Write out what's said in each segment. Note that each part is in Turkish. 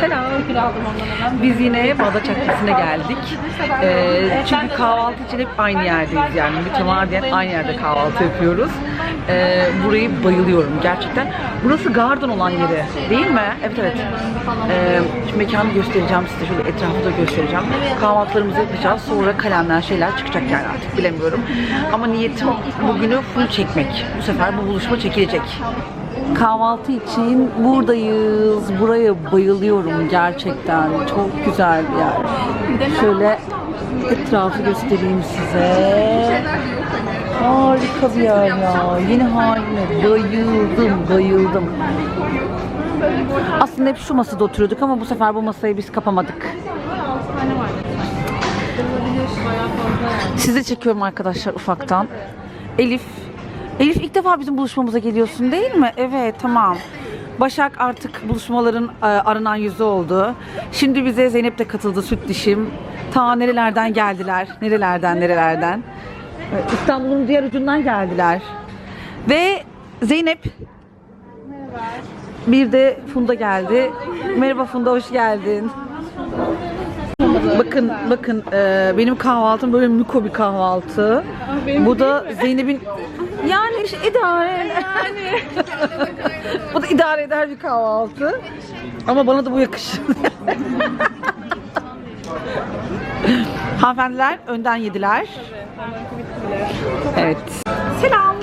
Selam. Biz yine Bağdat Caddesi'ne geldik. Ee, çünkü kahvaltı için hep aynı yerdeyiz yani. Mütemadiyen aynı yerde kahvaltı yapıyoruz. Ee, burayı bayılıyorum gerçekten. Burası garden olan yeri değil mi? Evet evet. Ee, şimdi mekanı göstereceğim size. Şöyle etrafı da göstereceğim. Kahvaltılarımızı yapacağız. Sonra kalemler şeyler çıkacak yani artık bilemiyorum. Ama niyetim bugünü full çekmek. Bu sefer bu buluşma çekilecek. Kahvaltı için buradayız. Buraya bayılıyorum gerçekten. Çok güzel bir yer. Şöyle etrafı göstereyim size. Harika bir yer ya. Yeni haline bayıldım, bayıldım. Aslında hep şu masada oturuyorduk ama bu sefer bu masayı biz kapamadık. Size çekiyorum arkadaşlar ufaktan. Elif. Elif ilk defa bizim buluşmamıza geliyorsun değil mi? Evet tamam. Başak artık buluşmaların e, aranan yüzü oldu. Şimdi bize Zeynep de katıldı süt dişim. Ta nerelerden geldiler. Nerelerden nerelerden. E, İstanbul'un diğer ucundan geldiler. Ve Zeynep bir de Funda geldi. Merhaba Funda hoş geldin. Bakın bakın e, benim kahvaltım böyle miko bir kahvaltı. Bu da Zeynep'in yani işte idare yani. bu da idare eder bir kahvaltı. Ama bana da bu yakışır. Hanımefendiler önden yediler. Evet. Selam.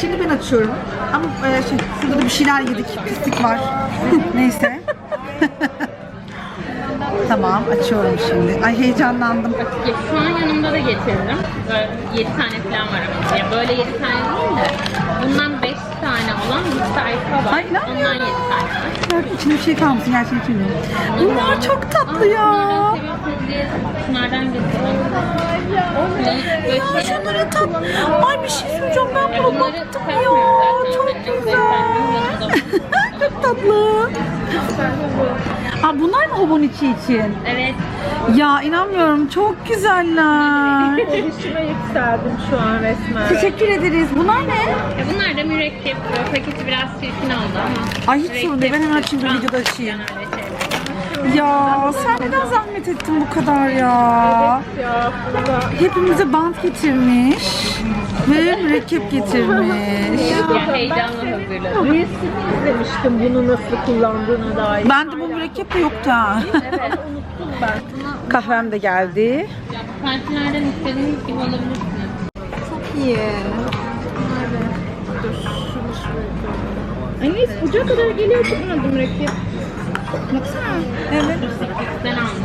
Şimdi ben açıyorum. Ama e, şey, şurada da bir şeyler yedik. Pislik var. Neyse. Tamam açıyorum şimdi. Ay heyecanlandım. Ya şu an yanımda da getirdim. Böyle 7 tane falan var ama. Yani böyle 7 tane değil de bundan 5 tane olan bir sayfa var. Ay, inanmıyorum. Ondan 7 tane var. Belki içinde bir şey kalmasın gerçekten içinde. Bunlar çok tatlı ya. Bunlardan seviyorsunuz diye şunlardan getirdim. Ya şunlara tatlı. Ay bir şey söyleyeceğim ben bunları baktım ya. Çok güzel. çok tatlı. Aa, bunlar mı Hobonichi için? Evet. Ya inanmıyorum çok güzeller. Erişime yükseldim şu an resmen. Teşekkür ederiz. Bunlar ne? Ya bunlar da mürekkep. Böyle paketi biraz çirkin oldu ama. Ay hiç sorun değil. Ben hemen şimdi videoda açayım. Ya sen neden zahmet ettin bu kadar ya? Ya burada Hepimize bant getirmiş. Ve mürekkep getirmiş. Yani heyecanla hazırladım. Reels'ini izlemiştim bunu nasıl kullandığına dair. Ben de bu mürekkep de yoktu ha. Evet unuttum ben. Kahvem de geldi. Partilerden istediğiniz gibi alabilirsiniz. Ay neyse uca kadar geliyor çıkmadı mürekkep. Ben aldım.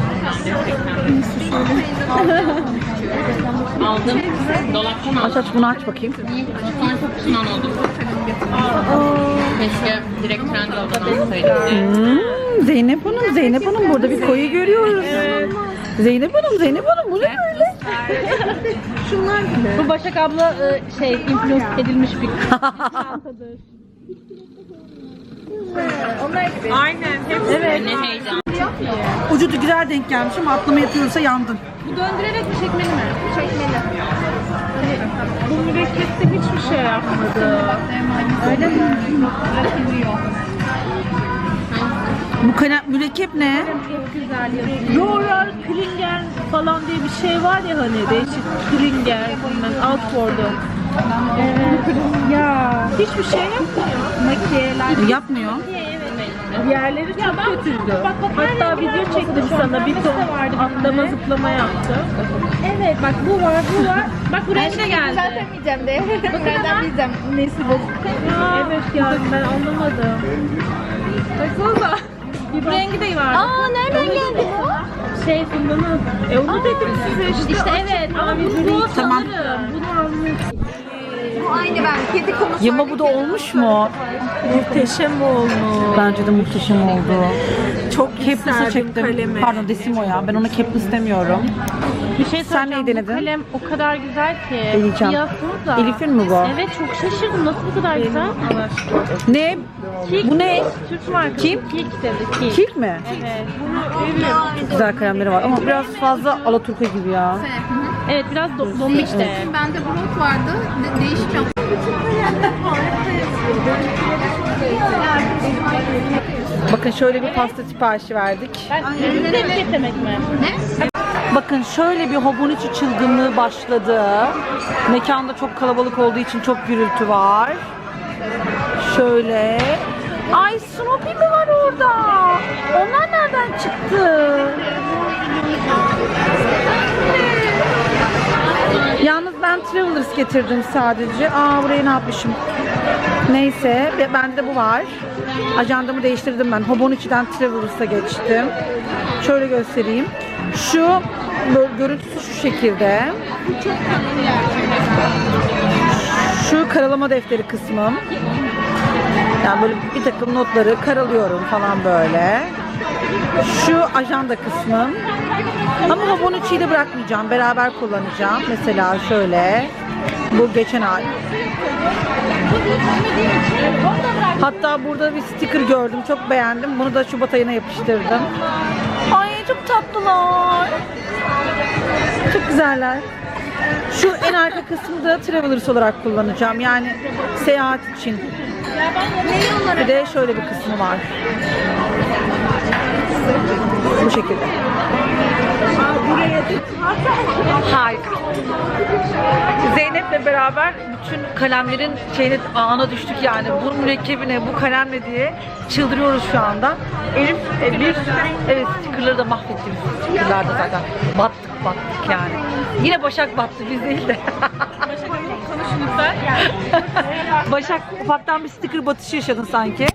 Aldım. Dolaptan Aç aldım. aç bunu aç bakayım. Sonra çok pişman oldum. Keşke direkt Trendyol'dan alsaydım. Hmm, Zeynep Hanım, Zeynep Hanım burada bir koyu görüyoruz. Zeynep Hanım, Zeynep Hanım bu ne böyle? Bu Başak abla e, şey influence edilmiş bir Onlar gibi. Aynen. Hepsi evet. Ne heyecan. Ucu da güzel denk gelmiş ama atlama yapıyorsa yandın. Bu döndürerek mi çekmeli mi? Çekmeli. Bu mürekkepte hiçbir şey yapmadı. Öyle mi? Bu kana mürekkep ne? Çok güzel yazıyor. Royal Klinger falan diye bir şey var ya hani değişik Klinger, Outward'u. Evet. Ya hiçbir şey yapmıyor. Makiyeler. Yapmıyor. Yerleri çok kötüydü. Hatta video çektim sana bir ton atlama zıplama yaptı. Evet bak bu var bu var. Bak bu rengi de geldi. Düzeltemeyeceğim de. Nereden bileceğim nesi bozuk. Evet yani ben anlamadım. Baksanıza. Bu rengi de var. Aa nereden geldi bu? Şey Funda'nın. E onu dedim size işte. İşte evet. Ama bunu sanırım. Bunu almış. Bu aynı ben. Kedi konusu. Yama bu da olmuş mu? Muhteşem olmuş. Bence de muhteşem oldu. Çok isterdim çektim. kalemi. Pardon Desimo ya. Ben ona capless demiyorum. Bir şey Sen neyi söyleyeceğim, denedin? Bu kalem o kadar güzel ki. Deneyeceğim. Fiyatı da. Elif'in mi bu? Evet çok şaşırdım. Nasıl bu kadar güzel? Ne? Kik. Bu ne? Türk markası. Kim? Kik dedi. Kik. Kik mi? Evet. Bunu övüyorum. Güzel kalemleri var ama biraz fazla Alaturka gibi ya. Evet biraz do- dombik de. Bende brot vardı. De- değişeceğim. Bakın şöyle bir pasta siparişi verdik. Tek getirmek mi? Bakın şöyle bir Hobonichi çılgınlığı başladı. Mekanda çok kalabalık olduğu için çok gürültü var. Şöyle. Ay Snoopy mi var orada? Onlar nereden çıktı? Yalnız ben Getirdim sadece. Aa buraya ne yapmışım? Neyse be- bende de bu var. Ajandamı değiştirdim ben. Hobonichi'den Travelers'a geçtim. Şöyle göstereyim. Şu görüntüsü şu şekilde. Şu karalama defteri kısmım. Yani böyle bir takım notları karalıyorum falan böyle. Şu ajanda kısmım. Ama Hobonichi'yi de bırakmayacağım. Beraber kullanacağım. Mesela şöyle. Bu geçen ay. Hatta burada bir sticker gördüm. Çok beğendim. Bunu da Şubat ayına yapıştırdım. Ay çok tatlılar. Çok güzeller. Şu en arka kısmı da Travelers olarak kullanacağım. Yani seyahat için. Bir de şöyle bir kısmı var. Bu şekilde. Harika. Zeynep'le beraber bütün kalemlerin şeyine ağına düştük yani. Bu mürekkebine, bu kalemle diye çıldırıyoruz şu anda. Elif e, bir, evet stickerları da mahvettik. Stickerlarda zaten battık battık yani. Yine Başak battı biz değil de. Başak ufaktan bir sticker batışı yaşadın sanki.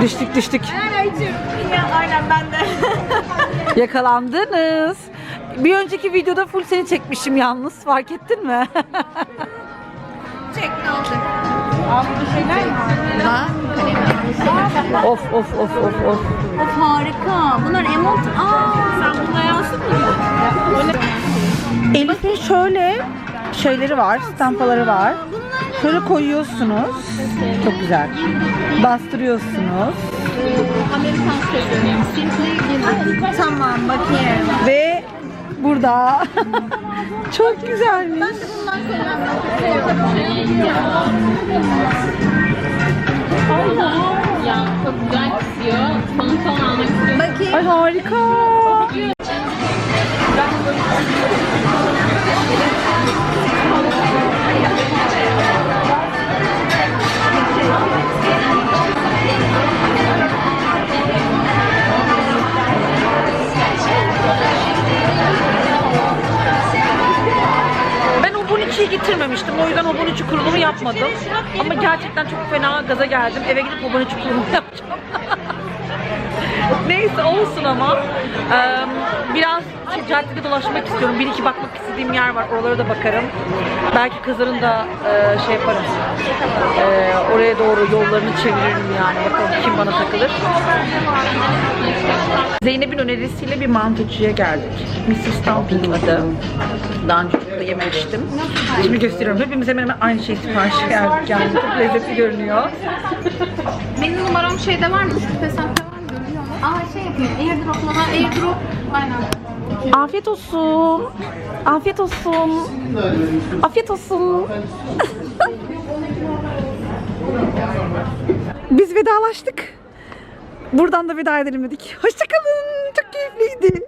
Düştük düştük. Aynen ben de. Yakalandınız. Bir önceki videoda full seni çekmişim yalnız. Fark ettin mi? Çek ne olacak? Of of of of of. Of harika. Bunlar emot. Aa. Sen bununla yansın mı? Elif'in şöyle şeyleri var, stampaları var. Şöyle koyuyorsunuz. Çok güzel. Bastırıyorsunuz. Amerikan sözü. Tamam bakayım. Ve burada çok güzelmiş. Ya çok güzel kısıyor. Pantolon almak istiyorum. Bakayım. Ay harika. Fena gaza geldim. Eve gidip Obonichi kurulumu yapacağım. Neyse olsun ama. Biraz caddede dolaşmak istiyorum. Bir iki bakmak istediğim yer var. Oralara da bakarım. Belki kızların da şey yaparım. Oraya doğru yollarını çeviririm yani. Bakalım kim bana takılır. Zeynep'in önerisiyle bir mantıcıya geldik. Mrs. Stumping adı. Daha önce çok da yememiştim. Şimdi gösteriyorum. Hepimiz hemen hemen aynı şey sipariş geldik yani. Çok lezzetli görünüyor. Benim numaram şeyde var mı? Şu fesakta var mı? Görünüyor mu? Aa şey yapayım. Airdrop'la airdrop. Aynen. Afiyet olsun. Afiyet olsun. Afiyet olsun. Biz vedalaştık. Buradan da veda edelim dedik. Hoşçakalın. Çok keyifliydi.